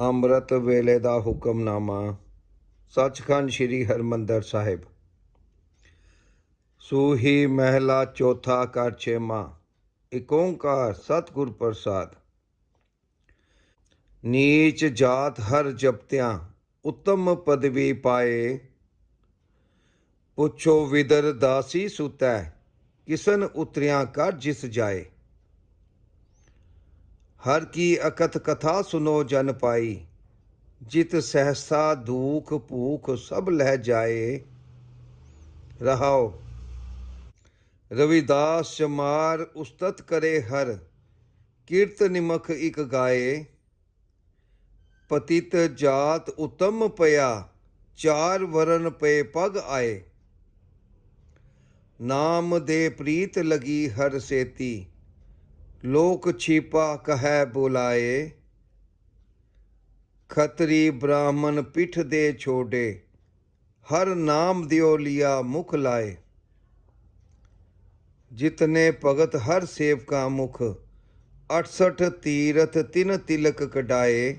ਅੰਮ੍ਰਿਤ ਵੇਲੇ ਦਾ ਹੁਕਮਨਾਮਾ, ਸੱਚਖੰਡ ਸ੍ਰੀ ਹਰਮੰਦਰ ਸਾਹਿਬ। ਸੂਹੀ ਮਹਿਲਾ ਚੌਥਾ ਕਰ ਛੇਮਾ ਏਕ ਓੰਕਾਰ ਸਤਿਗੁਰ ਪ੍ਰਸਾਦ। ਨੀਚ ਜਾਤ ਹਰ ਜਪਤਿਆਂ, ਉੱਤਮ ਪਦਵੀ ਪਾਏ। ਪੁੱਛੋ ਵਿਦਰ ਦਾਸੀ ਸੁਤੈ, ਕਿਸਨ ਉਤਰਿਆ ਕਰ ਜਿਸ ਜਾਏ। ਹਰ ਕੀ ਅਕਥ ਕਥਾ ਸੁਨੋ ਜਨ ਪਾਈ, ਜਿਤ ਸਹਸਾ ਦੂਖ ਭੂਖ ਸਭ ਲਹਿ ਜਾਏ। ਰਹਾਓ, ਰਵਿਦਾਸ ਚਮਾਰ ਉਸਤਤ ਕਰੇ ਹਰ, ਕੀਰਤ ਨਿਮਖ ਇਕ ਗਾਏ। ਪਤਿਤ ਜਾਤ ਉਤਮ ਪਿਆ, ਚਾਰ ਵਰਨ ਪਏ ਪਗ ਆਏ। ਨਾਮ ਦੇ ਪ੍ਰੀਤ ਲਗੀ ਹਰ ਸੇਤੀ ਲੋਕ ਛੀਪਾ ਕਹੈ ਬੁਲਾਏ ਖਤਰੀ ਬ੍ਰਾਹਮਣ ਪਿੱਠ ਦੇ ਛੋਡੇ ਹਰ ਨਾਮ ਦਿਓ ਲਿਆ ਮੁਖ ਲਾਏ ਜਿਤਨੇ ਭਗਤ ਹਰ ਸੇਵਕਾ ਮੁਖ 68 ਤੀਰਥ ਤਿਨ ਤਿਲਕ ਕਢਾਏ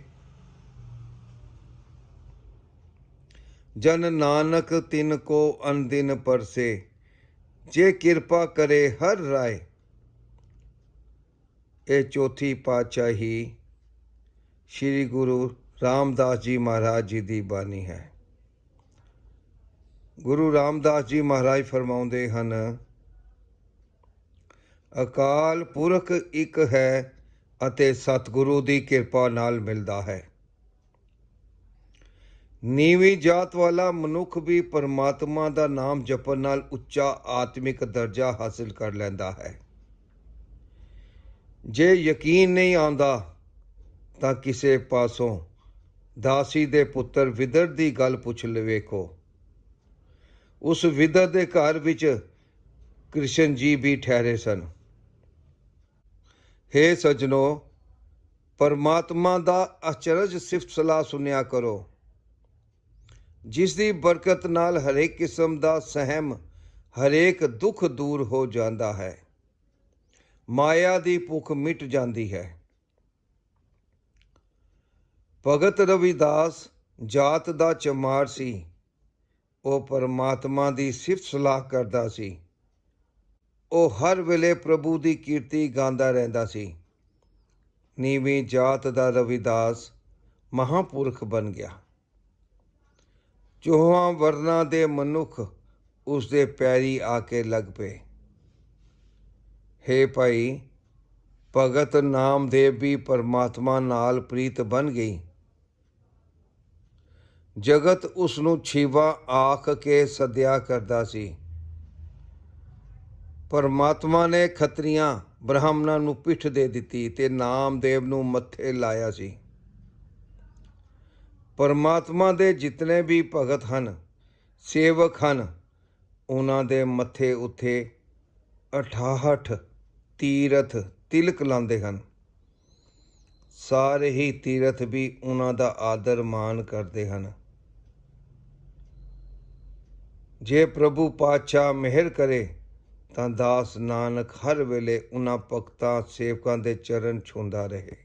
ਜਨ ਨਾਨਕ ਤਿਨ ਕੋ ਅਨਦਿਨ ਪਰਸੇ ਜੇ ਕਿਰਪਾ ਕਰੇ ਹਰ ਰਾਏ ਇਹ ਚੌਥੀ ਪਾਤਸ਼ਾਹੀ ਸ੍ਰੀ ਗੁਰੂ ਰਾਮਦਾਸ ਜੀ ਮਹਾਰਾਜ ਜੀ ਦੀ ਬਾਣੀ ਹੈ। ਗੁਰੂ ਰਾਮਦਾਸ ਜੀ ਮਹਾਰਾਜ ਫਰਮਾਉਂਦੇ ਹਨ, ਅਕਾਲ ਪੁਰਖ ਇੱਕ ਹੈ ਅਤੇ ਸਤਿਗੁਰੂ ਦੀ ਕਿਰਪਾ ਨਾਲ ਮਿਲਦਾ ਹੈ। ਨੀਵੀਂ ਜਾਤ ਵਾਲਾ ਮਨੁੱਖ ਵੀ ਪਰਮਾਤਮਾ ਦਾ ਨਾਮ ਜਪਣ ਨਾਲ ਉੱਚਾ ਆਤਮਿਕ ਦਰਜਾ ਹਾਸਿਲ ਕਰ ਲੈਂਦਾ ਹੈ। ਜੇ ਯਕੀਨ ਨਹੀਂ ਆਉਂਦਾ ਤਾਂ ਕਿਸੇ ਪਾਸੋਂ ਦਾਸੀ ਦੇ ਪੁੱਤਰ ਵਿਦਰ ਦੀ ਗੱਲ ਪੁੱਛ ਲਵੇਖੋ ਉਸ ਵਿਦਰ ਦੇ ਘਰ ਵਿੱਚ ਕ੍ਰਿਸ਼ਨ ਜੀ ਵੀ ਠਹਿਰੇ ਸਨ। ਹੇ ਸਜਣੋ, ਪਰਮਾਤਮਾ ਦਾ ਅਚਰਜ ਸਿਫਤ ਸਲਾਹ ਸੁਨਿਆ ਕਰੋ। ਜਿਸ ਦੀ ਬਰਕਤ ਨਾਲ ਹਰੇਕ ਕਿਸਮ ਦਾ ਸਹਿਮ, ਹਰੇਕ ਦੁੱਖ ਦੂਰ ਹੋ ਜਾਂਦਾ ਹੈ। ਮਾਇਆ ਦੀ ਭੁੱਖ ਮਿਟ ਜਾਂਦੀ ਹੈ। ਭਗਤ ਰਵਿਦਾਸ ਜਾਤ ਦਾ ਚਮਾਰ ਸੀ। ਉਹ ਪਰਮਾਤਮਾ ਦੀ ਸਿਫਤ ਸਲਾਹ ਕਰਦਾ ਸੀ। ਉਹ ਹਰ ਵੇਲੇ ਪ੍ਰਭੂ ਦੀ ਕੀਰਤੀ ਗਾਉਂਦਾ ਰਹਿੰਦਾ ਸੀ। ਨੀਵੀਂ ਜਾਤ ਦਾ ਰਵਿਦਾਸ ਮਹਾਪੁਰਖ ਬਣ ਗਿਆ। ਚੋਹਾਂ ਵਰਨਾ ਦੇ ਮਨੁੱਖ ਉਸ ਦੇ ਪੈਰੀ ਆ ਕੇ ਲੱਗ ਪਏ। ਹੇ ਭਾਈ, ਭਗਤ ਨਾਮਦੇਵ ਵੀ ਪਰਮਾਤਮਾ ਨਾਲ ਪ੍ਰੀਤ ਬਣ ਗਈ। ਜਗਤ ਉਸ ਨੂੰ ਛੀਵਾ ਆਖ ਕੇ ਸੱਦਿਆ ਕਰਦਾ ਸੀ। ਪਰਮਾਤਮਾ ਨੇ ਖਤਰੀਆਂ ਬ੍ਰਾਹਮਣਾਂ ਨੂੰ ਪਿੱਠ ਦੇ ਦਿੱਤੀ ਤੇ ਨਾਮਦੇਵ ਨੂੰ ਮੱਥੇ ਲਾਇਆ ਸੀ। ਪਰਮਾਤਮਾ ਦੇ ਜਿਤਨੇ ਵੀ ਭਗਤ ਹਨ, ਸੇਵਕ ਹਨ, ਉਹਨਾਂ ਦੇ ਮੱਥੇ ਉੱਤੇ 68 ਤੀਰਥ ਤਿਲਕ ਲਾਉਂਦੇ ਹਨ। ਸਾਰੇ ਹੀ ਤੀਰਥ ਵੀ ਉਹਨਾਂ ਦਾ ਆਦਰ ਮਾਨ ਕਰਦੇ ਹਨ। ਜੇ ਪ੍ਰਭੂ ਪਾਤਸ਼ਾਹ ਮਿਹਰ ਕਰੇ, ਤਾਂ ਦਾਸ ਨਾਨਕ ਹਰ ਵੇਲੇ ਉਹਨਾਂ ਭਗਤਾਂ ਸੇਵਕਾਂ ਦੇ ਚਰਨ ਛੂੰਦਾ ਰਹੇ।